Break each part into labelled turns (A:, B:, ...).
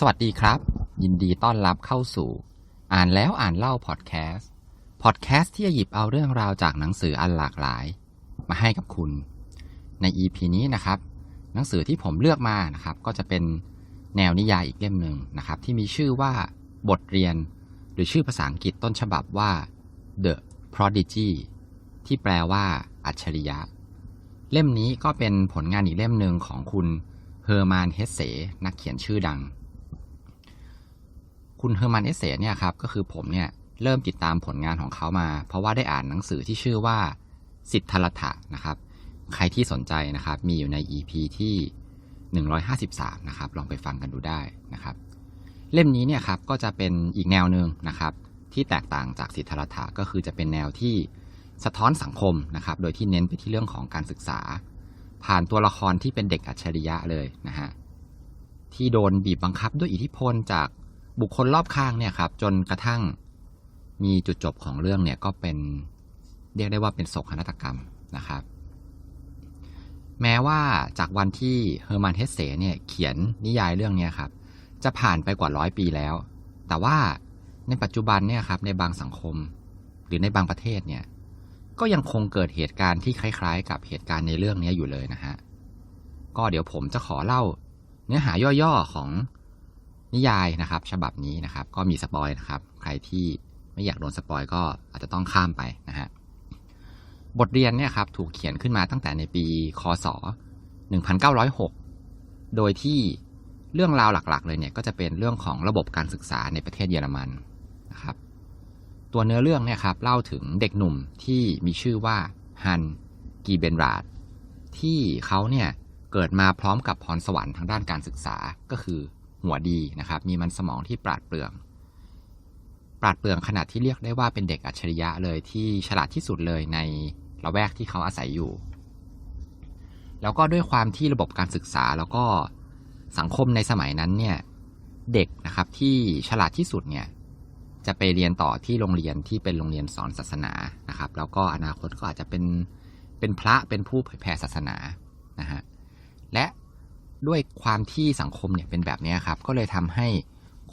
A: สวัสดีครับ ยินดีต้อนรับเข้าสู่ อ่านแล้วอ่านเล่าพอดแคสต์พอดแคสต์ที่จะหยิบเอาเรื่องราวจากหนังสืออันหลากหลาย มาให้กับคุณ ใน EP นี้นะครับ หนังสือที่ผมเลือกมานะครับ ก็จะเป็นแนวนิยายอีกเล่มหนึ่งนะครับ ที่มีชื่อว่าบทเรียน หรือชื่อภาษาอังกฤษต้นฉบับว่า The Prodigy ที่แปลว่า อัจฉริยะ เล่มนี้ก็เป็นผลงานอีกเล่มหนึ่งของคุณเฮอร์มานเฮสเซนักเขียนชื่อดัง คุณเฮอร์มันเอเซเนี่ยครับก็คือผมเนี่ยเริ่มติดตามผลงานของเขามา เพราะว่าได้อ่านหนังสือที่ชื่อว่าสิทธลัตถะนะครับ ใครที่สนใจนะครับ มีอยู่ใน EP ที่ 153 นะครับ ลองไปฟังกันดูได้นะครับ เล่มนี้เนี่ยครับก็จะเป็นอีกแนวหนึ่งนะครับ ที่แตกต่างจากสิทธลัตถะก็คือจะเป็นแนวที่สะท้อนสังคมนะครับ โดยที่เน้นไปที่เรื่องของการศึกษา ผ่านตัวละครที่เป็นเด็กอัจฉริยะเลยนะฮะที่โดนบีบบังคับด้วยอิทธิพลจาก บุคคลรอบข้างเนี่ยครับ จนกระทั่งมีจุดจบของเรื่องเนี่ยก็เป็นเรียกได้ว่าเป็นโศกนาฏกรรมนะครับ แม้ว่าจากวันที่เฮอร์มันเฮสเซเนี่ยเขียนนิยายเรื่องนี้ครับ จะผ่านไปกว่าร้อยปีแล้ว แต่ว่าในปัจจุบันเนี่ยครับในบางสังคม หรือในบางประเทศเนี่ยก็ยังคงเกิดเหตุการณ์ที่คล้าย ๆ กับเหตุการณ์ในเรื่องนี้อยู่เลยนะฮะก็เดี๋ยวผมจะขอเล่าเนื้อหาย่อๆของ นิยายนะครับ ฉบับนี้นะครับ ก็มีสปอยนะครับ ใครที่ไม่อยากโดนสปอยก็อาจจะต้องข้ามไปนะฮะบทเรียนเนี่ยครับถูกเขียนขึ้นมาตั้งแต่ในปีคศ 1906 โดยที่เรื่องราวหลักๆ เลยเนี่ยก็จะเป็นเรื่องของระบบการศึกษาในประเทศเยอรมันนะครับ ตัวเนื้อเรื่องเนี่ยครับเล่าถึงเด็กหนุ่มที่มีชื่อว่าฮันกีเบนราดที่เขาเนี่ยเกิดมาพร้อมกับพรสวรรค์ทางด้านการศึกษาก็คือ หัวดีนะครับมีมันสมองที่ปราดเปรื่อง ปราดเปรื่องขนาดที่เรียกได้ว่าเป็นเด็กอัจฉริยะเลยที่ฉลาดที่สุดเลยในละแวกที่เขาอาศัยอยู่ แล้วก็ด้วยความที่ระบบการศึกษาแล้วก็สังคมในสมัยนั้นเนี่ยเด็กนะครับที่ฉลาดที่สุดเนี่ยจะไปเรียนต่อที่โรงเรียนที่เป็นโรงเรียนสอนศาสนานะครับ แล้วก็อนาคตก็อาจจะเป็นเป็นพระเป็นผู้เผยแผ่ศาสนานะฮะและ ด้วยความที่สังคมเนี่ยเป็นแบบนี้ครับ ก็เลยทำให้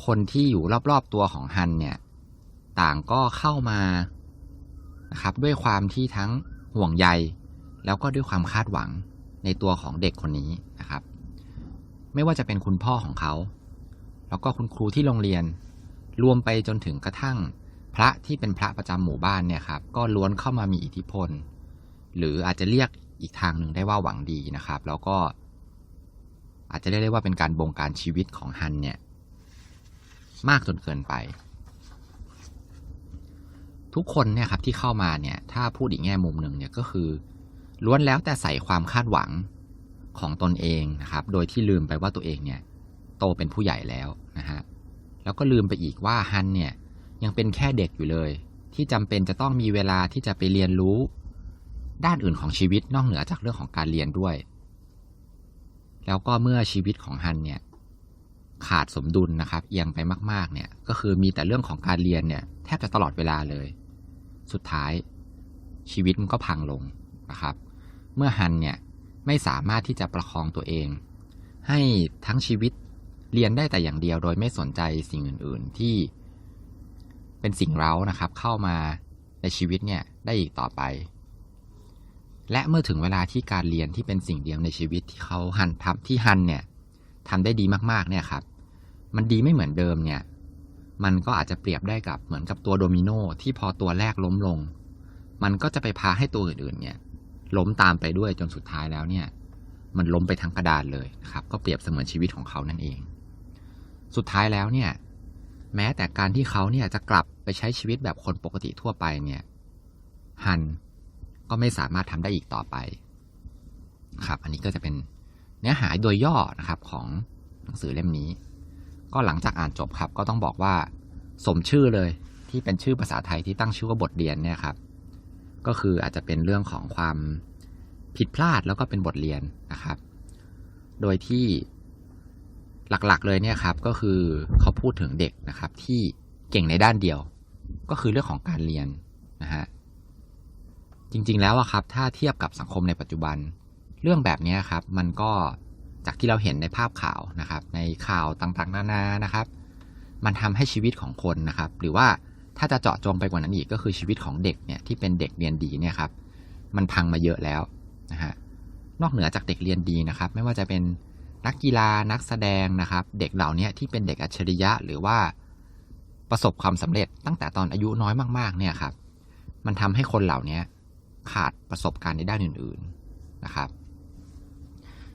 A: คนที่อยู่รอบๆตัวของฮันเนี่ย ต่างก็เข้ามานะครับ ด้วยความที่ทั้งห่วงใย แล้วก็ด้วยความคาดหวังในตัวของเด็กคนนี้นะครับ ไม่ว่าจะเป็นคุณพ่อของเขา แล้วก็คุณครูที่โรงเรียน รวมไปจนถึงกระทั่งพระที่เป็นพระประจำหมู่บ้านเนี่ยครับ ก็ล้วนเข้ามามีอิทธิพล หรืออาจจะเรียกอีกทางหนึ่งได้ว่าหวังดีนะครับ แล้วก็ อาจจะเรียกได้ว่าเป็นการบงการชีวิตของฮันเนี่ยมากจนเกินไป ทุกคนเนี่ยครับที่เข้ามาเนี่ยถ้าพูดอีกแง่มุมหนึ่งเนี่ยก็คือล้วนแล้วแต่ใส่ความคาดหวังของตนเองนะครับ โดยที่ลืมไปว่าตัวเองเนี่ยโตเป็นผู้ใหญ่แล้วนะฮะแล้วก็ลืมไปอีกว่าฮันเนี่ยยังเป็นแค่เด็กอยู่เลย ที่จำเป็นจะต้องมีเวลาที่จะไปเรียนรู้ด้านอื่นของชีวิตนอกเหนือจากเรื่องของการเรียนด้วย แล้วก็เมื่อชีวิตของฮันเนี่ยขาดสมดุลนะครับ เอียงไปมาก ๆ เนี่ย ก็คือมีแต่เรื่องของการเรียนเนี่ยแทบจะตลอดเวลาเลย สุดท้ายชีวิตมันก็พังลงนะครับ เมื่อฮันเนี่ยไม่สามารถที่จะประคองตัวเอง ให้ทั้งชีวิตเรียนได้แต่อย่างเดียวโดยไม่สนใจสิ่งอื่น ๆ ที่เป็นสิ่งเร้านะครับ เข้ามาในชีวิตเนี่ยได้อีกต่อไป และเมื่อถึงเวลาที่การเรียนที่เป็นสิ่งเดียวในชีวิตที่เขาหันทำที่ฮันเนี่ยทำได้ดีมากๆเนี่ยครับ มันดีไม่เหมือนเดิมเนี่ย มันก็อาจจะเปรียบได้กับเหมือนกับตัวโดมิโนที่พอตัวแรกล้มลง มันก็จะไปพาให้ตัวอื่นๆเนี่ยล้มตามไปด้วยจนสุดท้ายแล้วเนี่ย มันล้มไปทั้งกระดานเลยนะครับ ก็เปรียบเสมือนชีวิตของเขานั่นเอง สุดท้ายแล้วเนี่ย แม้แต่การที่เขาเนี่ยจะกลับไปใช้ชีวิตแบบคนปกติทั่วไปเนี่ย ฮัน ก็ไม่สามารถทำได้อีกต่อไป ครับ อันนี้ก็จะเป็นเนื้อหาโดยย่อนะครับของหนังสือเล่มนี้ ก็หลังจากอ่านจบครับ ก็ต้องบอกว่าสมชื่อเลยที่เป็นชื่อภาษาไทยที่ตั้งชื่อว่าบทเรียนเนี่ยครับ ก็คืออาจจะเป็นเรื่องของความผิดพลาดแล้วก็เป็นบทเรียนนะครับ โดยที่หลักๆเลยเนี่ยครับ ก็คือเขาพูดถึงเด็กนะครับ ที่เก่งในด้านเดียว ก็คือเรื่องของการเรียนนะฮะ จริง ๆ แล้วอะครับ ถ้าเทียบกับสังคมในปัจจุบัน เรื่องแบบนี้ครับ มันก็จากที่เราเห็นในภาพข่าวนะครับ ในข่าวต่างๆ นานานะครับ มันทำให้ชีวิตของคนนะครับ หรือว่าถ้าจะเจาะจงไปกว่านั้นอีกก็คือชีวิตของเด็กเนี่ยที่เป็นเด็กเรียนดีเนี่ยครับ มันพังมาเยอะแล้วนะฮะนอกเหนือจากเด็กเรียนดีนะครับ ไม่ว่าจะเป็นนักกีฬานักแสดงนะครับ เด็กเหล่านี้ที่เป็นเด็กอัจฉริยะ หรือว่าประสบความสำเร็จตั้งแต่ตอนอายุน้อยมากๆเนี่ยครับ มันทำให้คนเหล่านี้ ขาดประสบการณ์ในด้านอื่น ๆนะครับ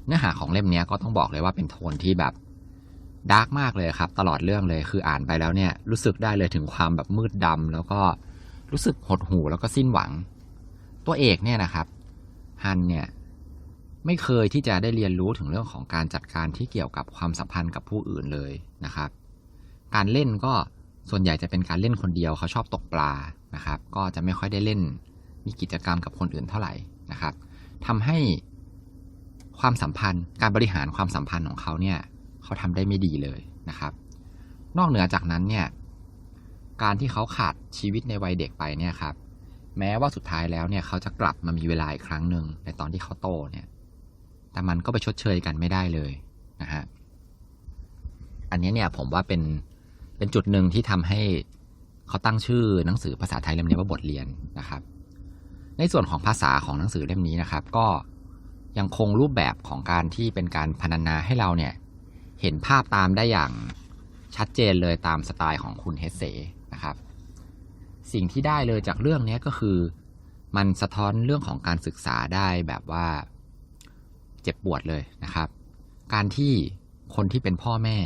A: เนื้อหาของเล่มนี้ก็ต้องบอกเลยว่าเป็นโทนที่แบบดาร์กมากเลยครับ ตลอดเรื่องเลยคืออ่านไปแล้วเนี่ย รู้สึกได้เลยถึงความแบบมืดดำแล้วก็รู้สึกหดหู่แล้วก็สิ้นหวัง ตัวเอกเนี่ยนะครับฮันเนี่ยไม่เคยที่จะได้เรียนรู้ถึงเรื่องของการจัดการที่เกี่ยวกับความสัมพันธ์กับผู้อื่นเลยนะครับ การเล่นก็ส่วนใหญ่จะเป็นการเล่นคนเดียวเขาชอบตกปลานะครับ ก็จะไม่ค่อยได้เล่น มีกิจกรรมกับคนอื่นเท่าไหร่นะครับทำให้ความสัมพันธ์ การบริหารความสัมพันธ์ของเขาเนี่ยเขาทำได้ไม่ดีเลยนะครับ นอกเหนือจากนั้นเนี่ยการที่เขาขาดชีวิตในวัยเด็กไปเนี่ยครับ แม้ว่าสุดท้ายแล้วเนี่ยเขาจะกลับมามีเวลาอีกครั้งหนึ่งในตอนที่เขาโตเนี่ย แต่มันก็ไปชดเชยกันไม่ได้เลยนะฮะอันนี้เนี่ยผมว่าเป็นเป็นจุดหนึ่งที่ทำให้เขาตั้งชื่อหนังสือภาษาไทยเล่มนี้ว่าบทเรียนนะครับ ในส่วนของภาษาของหนังสือเล่มนี้นะครับ ก็ยังคงรูปแบบของการที่เป็นการพรรณนาให้เราเนี่ยเห็นภาพตามได้อย่างชัดเจนเลยตามสไตล์ของคุณเฮเซนะครับ สิ่งที่ได้เลยจากเรื่องนี้ก็คือ มันสะท้อนเรื่องของการศึกษาได้แบบว่าเจ็บปวดเลยนะครับ การที่คนที่เป็นพ่อแม่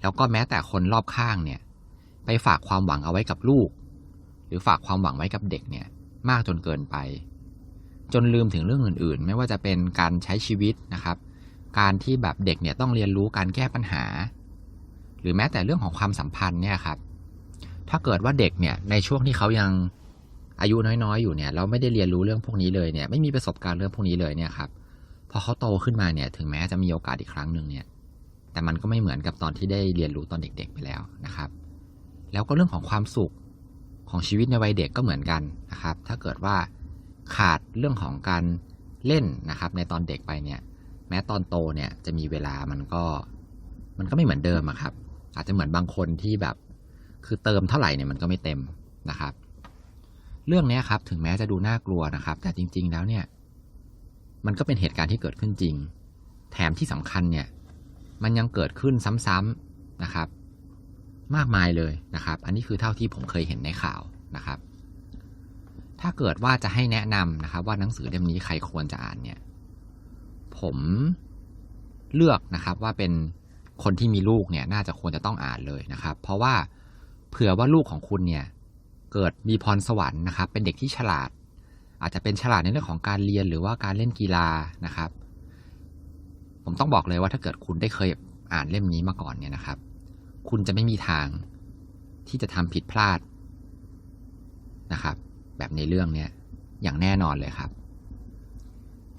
A: แล้วก็แม้แต่คนรอบข้างเนี่ย ไปฝากความหวังเอาไว้กับลูก หรือฝากความหวังไว้กับเด็กเนี่ย มากจนเกินไป จนลืมถึงเรื่องอื่นๆ ไม่ว่าจะเป็นการใช้ชีวิตนะครับ การที่แบบเด็กเนี่ยต้องเรียนรู้การแก้ปัญหา หรือแม้แต่เรื่องของความสัมพันธ์เนี่ยครับ ถ้าเกิดว่าเด็กเนี่ยในช่วงที่เขายังอายุน้อยๆ อยู่เนี่ยเราไม่ได้เรียนรู้เรื่องพวกนี้เลยเนี่ยไม่มีประสบการณ์เรื่องพวกนี้เลยเนี่ยครับพอเขาโตขึ้นมาเนี่ยถึงแม้จะมีโอกาสอีกครั้งหนึ่งเนี่ยแต่มันก็ไม่เหมือนกับตอนที่ได้เรียนรู้ตอนเด็กๆไปแล้วนะครับ แล้วก็เรื่องของความสุข ของชีวิตในวัยเด็กก็เหมือนกันนะครับ ถ้าเกิดว่าขาดเรื่องของการเล่นนะครับ ในตอนเด็กไปเนี่ย แม้ตอนโตเนี่ยจะมีเวลามันก็มันก็ไม่เหมือนเดิมครับ อาจจะเหมือนบางคนที่แบบ คือเติมเท่าไหร่เนี่ยมันก็ไม่เต็มนะครับ เรื่องนี้ครับถึงแม้จะดูน่ากลัวนะครับ แต่จริง ๆ แล้วเนี่ย มันก็เป็นเหตุการณ์ที่เกิดขึ้นจริง แถมที่สำคัญเนี่ย มันยังเกิดขึ้นซ้ำๆนะครับ มากมายเลยนะครับ อันนี้คือเท่าที่ผมเคยเห็นในข่าวนะครับ ถ้าเกิดว่าจะให้แนะนำนะครับ ว่าหนังสือเล่มนี้ใครควรจะอ่านเนี่ย ผมเลือกนะครับว่าเป็นคนที่มีลูกเนี่ยน่าจะควรจะต้องอ่านเลยนะครับ เพราะว่าเผื่อว่าลูกของคุณเนี่ยเกิดมีพรสวรรค์นะครับ เป็นเด็กที่ฉลาด อาจจะเป็นฉลาดในเรื่องของการเรียนหรือว่าการเล่นกีฬานะครับ ผมต้องบอกเลยว่าถ้าเกิดคุณได้เคยอ่านเล่มนี้มาก่อนเนี่ยนะครับ คุณจะไม่มีทางที่จะทำผิดพลาดนะครับ แบบในเรื่องเนี้ยอย่างแน่นอนเลยครับ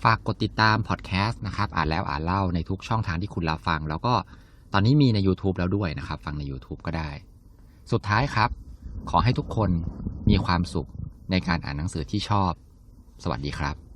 A: ฝากกดติดตามพอดแคสต์นะครับ อ่านแล้วอ่านเล่าในทุกช่องทางที่คุณรับฟัง แล้วก็ตอนนี้มีใน YouTube แล้วด้วยนะครับ ฟังใน YouTube ก็ได้ สุดท้ายครับ ขอให้ทุกคนมีความสุขในการอ่านหนังสือที่ชอบ สวัสดีครับ